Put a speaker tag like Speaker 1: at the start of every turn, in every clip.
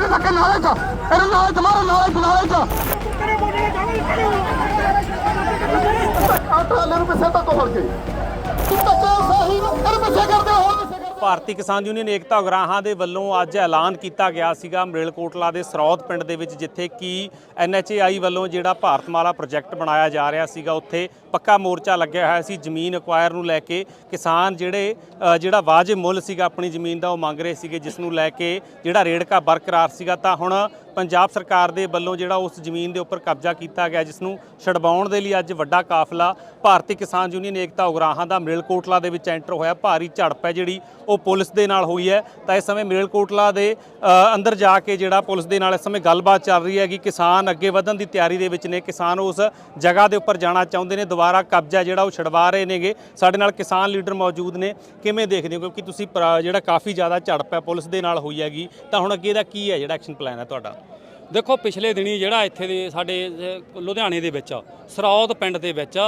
Speaker 1: ਮਾਰ ਕੇ ਧੱਕੇ ਨਾਲੇ ਚ ਇਹਨੂੰ ਨਾਲੇ ਚ ਮਾਰੋ ਨਾਲੇ
Speaker 2: ਭਾਰਤੀ ਕਿਸਾਨ ਯੂਨੀਅਨ ਏਕਤਾ ਉਗਰਾਹਾਂ ਦੇ ਵੱਲੋਂ ਅੱਜ ਐਲਾਨ ਕੀਤਾ ਗਿਆ ਸੀਗਾ ਮਰੇਲਕੋਟਲਾ ਦੇ ਸਰੌਦ ਪਿੰਡ ਦੇ ਵਿੱਚ, ਜਿੱਥੇ ਕਿ ਐਨਐਚਏਆਈ ਵੱਲੋਂ ਜਿਹੜਾ ਭਾਰਤਮਾਲਾ ਪ੍ਰੋਜੈਕਟ ਬਣਾਇਆ ਜਾ ਰਿਹਾ ਸੀਗਾ, ਉੱਥੇ ਪੱਕਾ ਮੋਰਚਾ ਲੱਗਿਆ ਹੋਇਆ ਸੀ, ਜ਼ਮੀਨ ਅਕਵਾਇਰ ਨੂੰ ਲੈ ਕੇ ਕਿਸਾਨ ਜਿਹੜੇ ਜਿਹੜਾ ਵਾਜਬ ਮੁੱਲ ਸੀਗਾ ਆਪਣੀ ਜ਼ਮੀਨ ਦਾ ਉਹ ਮੰਗ ਰਹੇ ਸੀਗੇ, ਜਿਸ ਨੂੰ ਲੈ ਕੇ ਜਿਹੜਾ ਰੇੜਕਾ ਬਰਕਰਾਰ ਸੀਗਾ, ਤਾਂ ਹੁਣ ਪੰਜਾਬ ਸਰਕਾਰ ਦੇ ਵੱਲੋਂ ਜਿਹੜਾ ਉਸ ਜ਼ਮੀਨ ਦੇ ਉੱਪਰ ਕਬਜ਼ਾ ਕੀਤਾ ਗਿਆ, ਜਿਸ ਨੂੰ ਛਡਵਾਉਣ ਦੇ ਲਈ ਅੱਜ ਵੱਡਾ ਕਾਫਲਾ ਭਾਰਤੀ ਕਿਸਾਨ ਯੂਨੀਅਨ ਏਕਤਾ ਉਗਰਾਹਾਂ ਦਾ ਮਰੇਲਕੋਟਲਾ ਦੇ ਵਿੱਚ ਐਂਟਰ ਹੋਇਆ। ਭਾਰੀ ਝੜਪ ਹੈ ਜਿਹੜੀ ਉਹ ਪੁਲਿਸ ਦੇ ਨਾਲ ਹੋਈ ਹੈ। ਤਾਂ ਇਸ ਸਮੇਂ ਮਰੇਲਕੋਟਲਾ ਦੇ ਅੰਦਰ ਜਾ ਕੇ ਜਿਹੜਾ ਪੁਲਿਸ ਦੇ ਨਾਲ ਇਸ ਸਮੇਂ ਗੱਲਬਾਤ ਚੱਲ ਰਹੀ ਹੈ ਕਿ ਕਿਸਾਨ ਅੱਗੇ ਵਧਣ ਦੀ ਤਿਆਰੀ ਦੇ ਵਿੱਚ ਨੇ। ਕਿਸਾਨ ਉਸ ਜਗ੍ਹਾ ਦੇ ਉੱਪਰ ਜਾਣਾ ਚਾਹੁੰਦੇ ਨੇ। ਦੁਬਾਰਾ ਕਬਜ਼ਾ ਜਿਹੜਾ ਉਹ ਛਡਵਾ ਰਹੇ ਨੇਗੇ। ਸਾਡੇ ਨਾਲ ਕਿਸਾਨ ਲੀਡਰ ਮੌਜੂਦ ਨੇ। ਕਿਵੇਂ ਦੇਖਦੇ ਹੋ? ਕਿਉਂਕਿ ਤੁਸੀਂ ਪ੍ਰਾ- ਜਿਹੜਾ ਕਾਫੀ ਜ਼ਿਆਦਾ ਝੜਪ ਹੈ ਪੁਲਿਸ ਦੇ ਨਾਲ ਹੋਈ ਹੈਗੀ। ਤਾਂ ਹੁਣ ਅੱਗੇ ਦਾ ਕੀ ਹੈ ਜਿਹੜਾ ਐਕਸ਼ਨ ਪਲਾਨ ਹੈ ਤੁਹਾਡਾ?
Speaker 3: ਦੇਖੋ, ਪਿਛਲੇ ਦਿਨੀ ਜਿਹੜਾ ਇੱਥੇ ਦੇ ਸਾਡੇ ਲੁਧਿਆਣੇ ਦੇ ਵਿੱਚ ਸਰੌਦ ਪਿੰਡ ਦੇ ਵਿੱਚ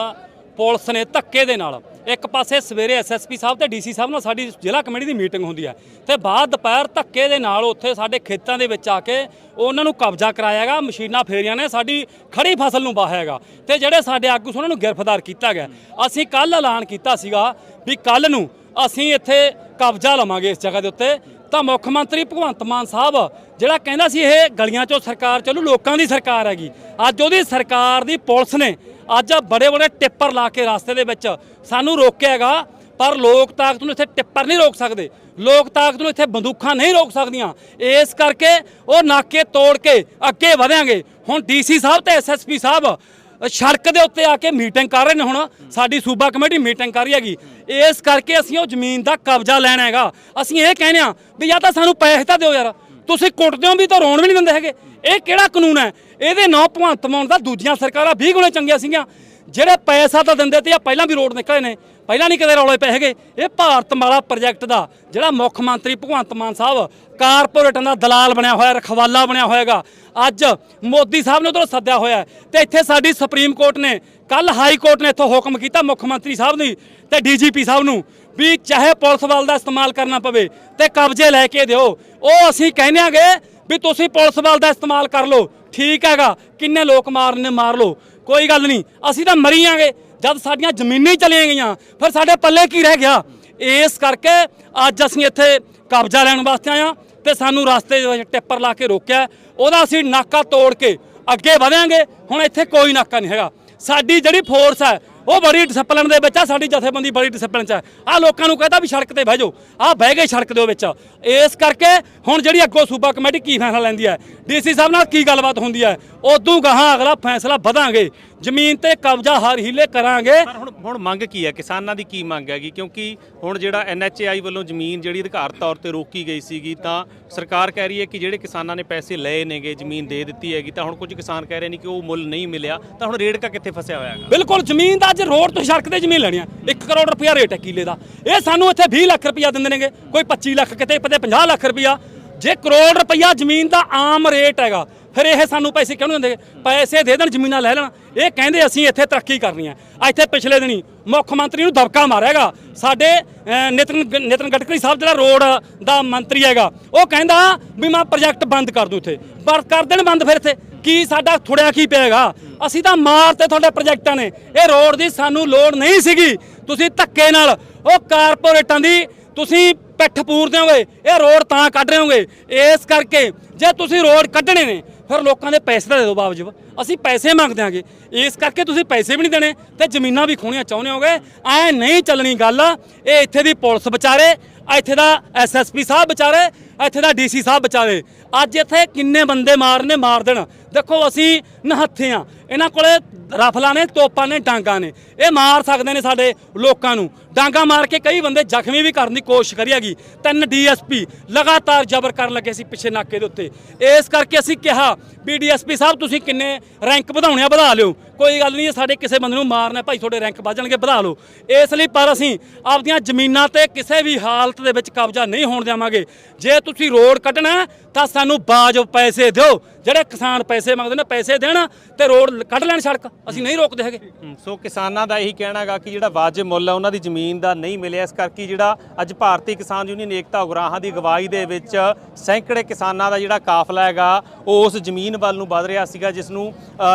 Speaker 3: ਪੁਲਿਸ ਨੇ ਧੱਕੇ ਦੇ ਨਾਲ ਇੱਕ ਪਾਸੇ ਸਵੇਰੇ ਐਸਐਸਪੀ ਸਾਹਿਬ ਤੇ ਡੀਸੀ ਸਾਹਿਬ ਨਾਲ ਸਾਡੀ ਜ਼ਿਲ੍ਹਾ ਕਮੇਟੀ ਦੀ ਮੀਟਿੰਗ ਹੁੰਦੀ ਹੈ ਤੇ ਬਾਅਦ ਦੁਪਹਿਰ ਧੱਕੇ ਦੇ ਨਾਲ ਉੱਥੇ ਸਾਡੇ ਖੇਤਾਂ ਦੇ ਵਿੱਚ ਆ ਕੇ ਉਹਨਾਂ ਨੂੰ ਕਬਜ਼ਾ ਕਰਾਇਆਗਾ ਮਸ਼ੀਨਾਂ ਫੇਰੀਆਂ ਨੇ, ਸਾਡੀ ਖੜੀ ਫਸਲ ਨੂੰ ਵਾਹਿਆਗਾ ਤੇ ਜਿਹੜੇ ਸਾਡੇ ਆਗੂ ਸੀ ਉਹਨਾਂ ਨੂੰ ਗ੍ਰਿਫਤਾਰ ਕੀਤਾ ਗਿਆ। ਅਸੀਂ ਕੱਲ ਐਲਾਨ ਕੀਤਾ ਸੀਗਾ ਵੀ ਕੱਲ ਨੂੰ ਅਸੀਂ ਇੱਥੇ ਕਬਜ਼ਾ ਲਵਾਂਗੇ ਇਸ ਜਗ੍ਹਾ ਦੇ ਉੱਤੇ। ਤਾਂ ਮੁੱਖ ਮੰਤਰੀ ਭਗਵੰਤ ਮਾਨ ਸਾਹਿਬ ਜਿਹੜਾ ਕਹਿੰਦਾ ਸੀ ਇਹ ਗਲੀਆਂ 'ਚੋਂ ਸਰਕਾਰ ਚੱਲੂ, ਲੋਕਾਂ ਦੀ ਸਰਕਾਰ ਹੈਗੀ। ਅੱਜ ਉਹਦੀ ਸਰਕਾਰ ਦੀ ਪੁਲਿਸ ਨੇ ਅੱਜ ਬੜੇ ਬੜੇ ਟਿੱਪਰ ਲਾ ਕੇ ਰਸਤੇ ਦੇ ਵਿੱਚ ਸਾਨੂੰ ਰੋਕਿਆਗਾ, ਪਰ ਲੋਕ ਤਾਕਤ ਨੂੰ ਇੱਥੇ ਟਿੱਪਰ ਨਹੀਂ ਰੋਕ ਸਕਦੇ। ਲੋਕ ਤਾਕਤ ਨੂੰ ਇੱਥੇ ਬੰਦੂਕਾਂ ਨਹੀਂ ਰੋਕ ਸਕਦੀਆਂ। ਇਸ ਕਰਕੇ ਉਹ ਨਾਕੇ ਤੋੜ ਕੇ ਅੱਗੇ ਵਧਾਂਗੇ। ਹੁਣ ਡੀਸੀ ਸਾਹਿਬ ਤੇ ਐਸਐਸਪੀ ਸਾਹਿਬ, ਸੜਕ ਦੇ ਉੱਤੇ ਆ ਕੇ ਮੀਟਿੰਗ ਕਰ ਰਹੇ ਨੇ ਹੁਣ। ਸਾਡੀ ਸੂਬਾ ਕਮੇਟੀ ਮੀਟਿੰਗ ਕਰ ਰਹੀ ਹੈਗੀ। ਇਸ ਕਰਕੇ ਅਸੀਂ ਉਹ ਜ਼ਮੀਨ ਦਾ ਕਬਜ਼ਾ ਲੈਣਾ ਹੈਗਾ। ਅਸੀਂ ਇਹ ਕਹਿੰਦੇ ਆ ਵੀ ਜਾਂ ਤਾਂ ਸਾਨੂੰ ਪੈਸੇ ਤਾਂ ਦਿਓ ਯਾਰ। ਤੁਸੀਂ ਕੁੱਟਦੇ ਹੋ ਵੀ ਤਾਂ ਰੋਣ ਵੀ ਨਹੀਂ ਦਿੰਦੇ ਹੈਗੇ। ਇਹ ਕਿਹੜਾ ਕਾਨੂੰਨ ਹੈ? ਇਹਦੇ ਨਾਂ ਭਗਵੰਤ ਮਾਨ ਦਾ ਦੂਜੀਆਂ ਸਰਕਾਰਾਂ 20 ਗੁਣੇ ਚੰਗੀਆਂ ਸੀਗੀਆਂ। ਜਿਹੜੇ ਪੈਸਾ ਤਾਂ ਦਿੰਦੇ ਤੇ ਆ, ਪਹਿਲਾਂ ਵੀ ਰੋਡ ਨਿਕਲੇ ਨੇ। ਪਹਿਲਾਂ ਨਹੀਂ ਕਦੇ ਰੌਲੇ ਪਏ ਹੈਗੇ। ਇਹ ਭਾਰਤ ਮਾਲਾ ਪ੍ਰੋਜੈਕਟ ਦਾ, ਜਿਹੜਾ ਮੁੱਖ ਮੰਤਰੀ ਭਗਵੰਤ ਮਾਨ ਸਾਹਿਬ ਕਾਰਪੋਰੇਟਾਂ ਦਾ ਦਲਾਲ ਬਣਿਆ ਹੋਇਆ, ਰਖਵਾਲਾ ਬਣਿਆ ਹੋਇਆਗਾ। ਅੱਜ ਮੋਦੀ ਸਾਹਿਬ ਨੇ ਉਧਰੋਂ ਸੱਦਿਆ ਹੋਇਆ ਹੈ। ਤੇ ਇੱਥੇ ਸਾਡੀ ਸੁਪਰੀਮ ਕੋਰਟ ਨੇ ਕੱਲ ਹਾਈ ਕੋਰਟ ਨੇ ਇੱਥੋਂ ਹੁਕਮ ਕੀਤਾ ਮੁੱਖ ਮੰਤਰੀ ਸਾਹਿਬ ਨੂੰ ਤੇ ਡੀਜੀਪੀ ਸਾਹਿਬ ਨੂੰ। ਵੀ ਚਾਹੇ ਪੁਲਿਸ ਬਲ ਦਾ ਇਸਤੇਮਾਲ ਕਰਨਾ ਪਵੇ ਤੇ ਕਬਜ਼ੇ ਲੈ ਕੇ ਦਿਓ। ਉਹ ਅਸੀਂ ਕਹਿੰਦੇ ਆਂਗੇ ਵੀ ਤੁਸੀਂ ਪੁਲਿਸ ਬਲ ਦਾ ਇਸਤੇਮਾਲ ਕਰ ਲਓ। ਠੀਕ ਹੈਗਾ, ਕਿੰਨੇ ਲੋਕ ਮਾਰਨੇ ਮਾਰ ਲਓ। ਕੋਈ ਗੱਲ ਨਹੀਂ, ਅਸੀਂ ਤਾਂ ਮਰੀਆਂਗੇ ਜਦ ਸਾਡੀਆਂ ਜ਼ਮੀਨਾਂ ਹੀ ਚਲੀਆਂ ਗਈਆਂ, ਫਿਰ ਸਾਡੇ ਪੱਲੇ ਕੀ ਰਹਿ ਗਿਆ? ਇਸ ਕਰਕੇ ਅੱਜ ਅਸੀਂ ਇੱਥੇ ਕਬਜ਼ਾ ਲੈਣ ਵਾਸਤੇ ਆਏ ਹਾਂ ਤੇ ਸਾਨੂੰ ਰਸਤੇ ਦੇ ਵਿੱਚ ਟਿੱਪਰ ਲਾ ਕੇ ਰੋਕਿਆ। ਉਹਦਾ ਅਸੀਂ ਨਾਕਾ ਤੋੜ ਕੇ ਅੱਗੇ ਵਧਾਂਗੇ। ਹੁਣ ਇੱਥੇ ਕੋਈ ਨਾਕਾ ਨਹੀਂ ਹੈਗਾ। ਸਾਡੀ ਜਿਹੜੀ ਫੋਰਸ ਹੈ ਉਹ ਬੜੀ ਡਿਸਪਲਿਨ ਦੇ ਵਿੱਚ ਆ, ਸਾਡੀ ਜਥੇਬੰਦੀ ਬੜੀ ਡਿਸਪਲਿਨ 'ਚ ਹੈ ਆ ਲੋਕਾਂ ਨੂੰ ਕਹਿੰਦਾ ਵੀ ਸੜਕ ਤੇ ਬਹਿ ਜਾਓ। ਆ ਬਹਿ ਗਏ ਸੜਕ ਦੇ ਵਿੱਚ। ਇਸ ਕਰਕੇ ਹੁਣ ਜਿਹੜੀ ਅੱਗੋਂ ਸੂਬਾ ਕਮੇਟੀ ਕੀ ਫੈਸਲਾ ਲੈਂਦੀ ਹੈ? ਡੀਸੀ ਸਾਹਿਬ ਨਾਲ ਕੀ ਗੱਲਬਾਤ ਹੁੰਦੀ ਹੈ? ਉਦੋਂ ਗਾਹਾਂ ਅਗਲਾ ਫੈਸਲਾ ਵਧਾਂਗੇ। ਜ਼ਮੀਨ ਤੇ ਕਬਜ਼ਾ ਹਰ ਹੀਲੇ ਕਰਾਂਗੇ।
Speaker 2: ਪਰ ਹੁਣ ਹੁਣ ਮੰਗ ਕੀ ਹੈ? ਕਿਸਾਨਾਂ ਦੀ ਕੀ ਮੰਗ ਹੈਗੀ? ਕਿਉਂਕਿ ਹੁਣ ਜਿਹੜਾ ਐਨਐਚਏਆਈ ਵੱਲੋਂ ਜ਼ਮੀਨ ਜਿਹੜੀ ਅਧਿਕਾਰਤ ਤੌਰ ਤੇ ਰੋਕੀ ਗਈ ਸੀਗੀ ਤਾਂ ਸਰਕਾਰ ਕਹਿ ਰਹੀ ਹੈ ਕਿ ਜਿਹੜੇ ਕਿਸਾਨਾਂ ਨੇ ਪੈਸੇ ਲਏ ਨੇਗੇ ਜ਼ਮੀਨ ਦੇ ਦਿੱਤੀ ਹੈਗੀ ਤਾਂ ਹੁਣ ਕੁਝ ਕਿਸਾਨ ਕਹਿ ਰਹੇ ਨੇ ਕਿ ਉਹ ਮੁੱਲ ਨਹੀਂ ਮਿਲਿਆ। ਤਾਂ ਹੁਣ ਰੇੜਕਾ ਕਿੱਥੇ ਫਸਿਆ ਹੋਇਆ ਹੈਗਾ?
Speaker 3: ਬਿਲਕੁਲ ਜ਼ਮੀਨ ਦਾ ਅੱਜ ਰੋਡ ਤੋਂ ਸੜਕ ਤੇ ਜ਼ਮੀਨ ਲੈਣੀ ਆ। 1 ਕਰੋੜ ਰੁਪਇਆ ਰੇਟ ਹੈ ਕਿੱਲੇ ਦਾ। ਇਹ ਸਾਨੂੰ ਇੱਥੇ 20 ਲੱਖ ਰੁਪਇਆ ਦਿੰਦੇ ਨੇਗੇ। ਕੋਈ 25 ਲੱਖ ਕਿਤੇ ਕਿਤੇ 50 ਲੱਖ ਰੁਪਇਆ। ਜੇ ਕਰੋੜ ਰੁਪਈਆ ਜ਼ਮੀਨ ਦਾ ਆਮ ਰੇਟ ਹੈਗਾ ਫਿਰ ਇਹ ਸਾਨੂੰ ਪੈਸੇ ਕਿਉਂ ਨਹੀਂ ਦਿੰਦੇ? ਪੈਸੇ ਦੇ ਦੇਣ ਜ਼ਮੀਨਾਂ ਲੈ ਲੈਣ। ਇਹ ਕਹਿੰਦੇ ਅਸੀਂ ਇੱਥੇ ਤਰੱਕੀ ਕਰਨੀ ਹੈ। ਇੱਥੇ ਪਿਛਲੇ ਦਿਨੀ ਮੁੱਖ ਮੰਤਰੀ ਨੂੰ ਦਬਕਾ ਮਾਰਿਆਗਾ ਸਾਡੇ ਅਹ, ਨਿਤਨ ਗ- ਨਿਤਨ ਗਡਕਰੀ ਸਾਹਿਬ ਜਿਹੜਾ ਰੋਡ ਦਾ ਮੰਤਰੀ ਹੈਗਾ ਉਹ ਕਹਿੰਦਾ ਵੀ ਮੈਂ ਪ੍ਰੋਜੈਕਟ ਬੰਦ ਕਰ ਦੂੰ ਇੱਥੇ। ਪਰ ਕਰ ਦੇਣ ਬੰਦ ਫਿਰ ਇੱਥੇ। ਕੀ ਸਾਡਾ ਥੁੜਿਆ ਕੀ ਪਏਗਾ ਅਸੀਂ ਤਾਂ ਮਾਰ ਤੇ ਤੁਹਾਡੇ ਪ੍ਰੋਜੈਕਟਾਂ ਨੇ। ਇਹ ਰੋਡ ਦੀ ਸਾਨੂੰ ਲੋੜ ਨਹੀਂ ਸੀਗੀ। ਤੁਸੀਂ ਧੱਕੇ ਨਾਲ ਉਹ ਕਾਰਪੋਰੇਟਾਂ ਦੀ ਤੁਸੀਂ ਪਿੱਠ ਪੂਰਦੇ ਹੋਗੇ, ਇਹ ਰੋਡ ਤਾਂ ਕੱਢ ਰਹੇ ਹੋਗੇ। ਇਸ ਕਰਕੇ ਜੇ ਤੁਸੀਂ ਰੋਡ ਕੱਢਣੇ ਨੇ, ਫਿਰ ਲੋਕਾਂ ਦੇ ਪੈਸੇ ਤਾਂ ਦੇ ਦਿਓ ਬਾਵਜੂਬ ਅਸੀਂ ਪੈਸੇ ਮੰਗਦੇ ਆਂਗੇ ਇਸ ਕਰਕੇ ਤੁਸੀਂ ਪੈਸੇ ਵੀ ਨਹੀਂ ਦੇਣੇ ਤੇ ਜ਼ਮੀਨਾਂ ਵੀ ਖੋਣੀਆਂ ਚਾਹੁੰਦੇ ਹੋਗੇ। ਐ ਨਹੀਂ ਚੱਲਣੀ ਗੱਲ। ਇਹ ਇੱਥੇ ਦੀ ਪੁਲਿਸ ਵਿਚਾਰੇ, ਇੱਥੇ ਦਾ ਐਸਐਸਪੀ ਸਾਹਿਬ ਵਿਚਾਰੇ, ਇੱਥੇ ਦਾ ਡੀਸੀ ਸਾਹਿਬ ਵਿਚਾਰੇ। ਅੱਜ ਇੱਥੇ ਕਿੰਨੇ ਬੰਦੇ ਮਾਰਨੇ, ਮਾਰ ਦੇਣ। ਦੇਖੋ ਅਸੀਂ ਨਹੱਥੇ ਆ ਇਹਨਾਂ ਕੋਲੇ ਰਫਲਾਂ ਨੇ, ਤੋਪਾਂ ਨੇ, ਡਾਂਗਾਂ ਨੇ। ਇਹ ਮਾਰ ਸਕਦੇ ਨੇ ਸਾਡੇ ਲੋਕਾਂ ਨੂੰ। ਡਾਂਗਾ ਮਾਰ ਕੇ ਕਈ ਬੰਦੇ ਜ਼ਖਮੀ ਵੀ ਕਰਨ ਦੀ ਕੋਸ਼ਿਸ਼ ਕਰੀ ਹੈਗੀ। ਤਿੰਨ ਡੀਐਸਪੀ ਲਗਾਤਾਰ ਜ਼ਬਰ ਕਰਨ ਲੱਗੇ ਸੀ ਪਿੱਛੇ ਨਾਕੇ ਦੇ ਉੱਤੇ। ਇਸ ਕਰਕੇ ਅਸੀਂ ਕਿਹਾ ਵੀ ਡੀਐਸਪੀ ਸਾਹਿਬ, ਤੁਸੀਂ ਕਿੰਨੇ ਰੈਂਕ ਵਧਾਉਣੇ ਆ, ਵਧਾ ਲਿਓ। ਕੋਈ ਗੱਲ ਨਹੀਂ, ਸਾਡੇ ਕਿਸੇ ਬੰਦੇ ਨੂੰ ਮਾਰਨਾ ਭਾਈ ਤੁਹਾਡੇ ਰੈਂਕ ਵਧ ਜਾਣਗੇ, ਵਧਾ ਲਓ। ਇਸ ਲਈ ਪਰ ਅਸੀਂ ਆਪਦੀਆਂ ਜ਼ਮੀਨਾਂ ਤੇ ਕਿਸੇ ਵੀ ਹਾਲਤ ਦੇ ਵਿੱਚ ਕਬਜ਼ਾ ਨਹੀਂ ਹੋਣ ਦੇਵਾਂਗੇ। ਜੇ ਤੁਸੀਂ ਰੋਡ ਕੱਢਣਾ ਤਾਂ ਸਾਨੂੰ ਬਾਜ ਪੈਸੇ ਦਿਓ। ਜਿਹੜੇ ਕਿਸਾਨ ਪੈਸੇ ਮੰਗਦੇ ਨੇ, ਪੈਸੇ ਦੇਣ ਤੇ ਰੋਡ ਕੱਢ ਲੈਣ ਸੜਕ। ਅਸੀਂ ਨਹੀਂ ਰੋਕਦੇ ਹੈਗੇ।
Speaker 2: ਸੋ ਕਿਸਾਨਾਂ ਦਾ ਇਹੀ ਕਹਿਣਾ ਹੈਗਾ ਕਿ ਜਿਹੜਾ ਵਾਜਬ ਮੁੱਲ ਹੈ ਉਹਨਾਂ ਦੀ ਜ਼ਮੀਨ ਦਾ ਨਹੀਂ ਮਿਲਿਆ। ਇਸ ਕਰਕੇ ਜਿਹੜਾ ਅੱਜ ਭਾਰਤੀ ਕਿਸਾਨ ਯੂਨੀਅਨ ਏਕਤਾ ਉਗਰਾਹਾਂ ਦੀ ਅਗਵਾਈ ਦੇ ਵਿੱਚ ਸੈਂਕੜੇ ਕਿਸਾਨਾਂ ਦਾ ਜਿਹੜਾ ਕਾਫਲਾ ਹੈਗਾ, ਉਹ ਉਸ ਜ਼ਮੀਨ ਵੱਲ ਨੂੰ ਵਧ ਰਿਹਾ ਸੀਗਾ, ਜਿਸ ਨੂੰ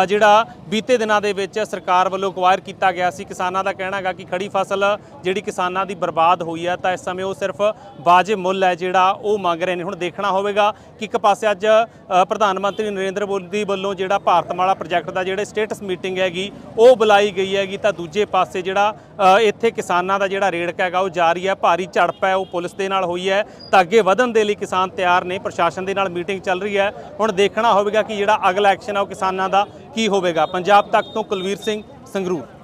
Speaker 2: ਜਿਹੜਾ ਬੀਤੇ ਦਿਨਾਂ ਦੇ ਵਿੱਚ ਸਰਕਾਰ ਵੱਲੋਂ ਅਕਵਾਇਰ ਕੀਤਾ ਗਿਆ ਸੀ। ਕਿਸਾਨਾਂ ਦਾ ਕਹਿਣਾ ਹੈਗਾ ਕਿ ਖੜੀ ਫਸਲ ਜਿਹੜੀ ਕਿਸਾਨਾਂ ਦੀ ਬਰਬਾਦ ਹੋਈ ਹੈ ਤਾਂ ਇਸ ਸਮੇਂ ਉਹ ਸਿਰਫ ਵਾਜਬ ਮੁੱਲ ਹੈ ਜਿਹੜਾ ਉਹ ਮੰਗ ਰਹੇ ਨੇ। ਹੁਣ ਦੇਖਣਾ ਹੋਵੇਗਾ ਕਿ ਇੱਕ ਪਾਸੇ ਅੱਜ ਪ੍ਰਧਾਨ ਮੰਤਰੀ ਨਰਿੰਦਰ ਮੋਦੀ ਵੱਲੋਂ ਜਿਹੜਾ ਭਾਰਤਮਾਲਾ ਪ੍ਰੋਜੈਕਟ ਦਾ ਜਿਹੜੇ ਸਟੇਟਸ ਮੀਟਿੰਗ ਹੈਗੀ, ਉਹ ਬੁਲਾਈ ਗਈ ਹੈਗੀ ਤਾਂ ਦੂਜੇ ਪਾਸੇ ਜਿਹੜਾ ਇੱਥੇ ਕਿਸਾਨਾਂ ਦਾ ਜਿਹੜਾ ਰੇੜਕਾ ਹੈਗਾ, ਉਹ ਜਾਰੀ ਹੈ, ਭਾਰੀ ਝੜਪ ਹੈ, ਉਹ ਪੁਲਿਸ ਦੇ ਨਾਲ ਹੋਈ ਹੈ, ਤਾਂ ਅੱਗੇ ਵਧਣ ਦੇ ਲਈ ਕਿਸਾਨ ਤਿਆਰ ਨੇ, ਪ੍ਰਸ਼ਾਸਨ ਦੇ ਨਾਲ ਮੀਟਿੰਗ ਚੱਲ ਰਹੀ ਹੈ। ਹੁਣ ਦੇਖਣਾ ਹੋਵੇਗਾ ਕਿ ਜਿਹੜਾ ਅਗਲਾ ਐਕਸ਼ਨ ਹੈ, ਉਹ ਕਿਸਾਨਾਂ ਦਾ ਕੀ ਹੋਵੇਗਾ। ਪੰਜਾਬ ਤੱਕ ਤੋਂ ਕੁਲਵੀਰ ਸਿੰਘ ਸੰਗਰੂਰ।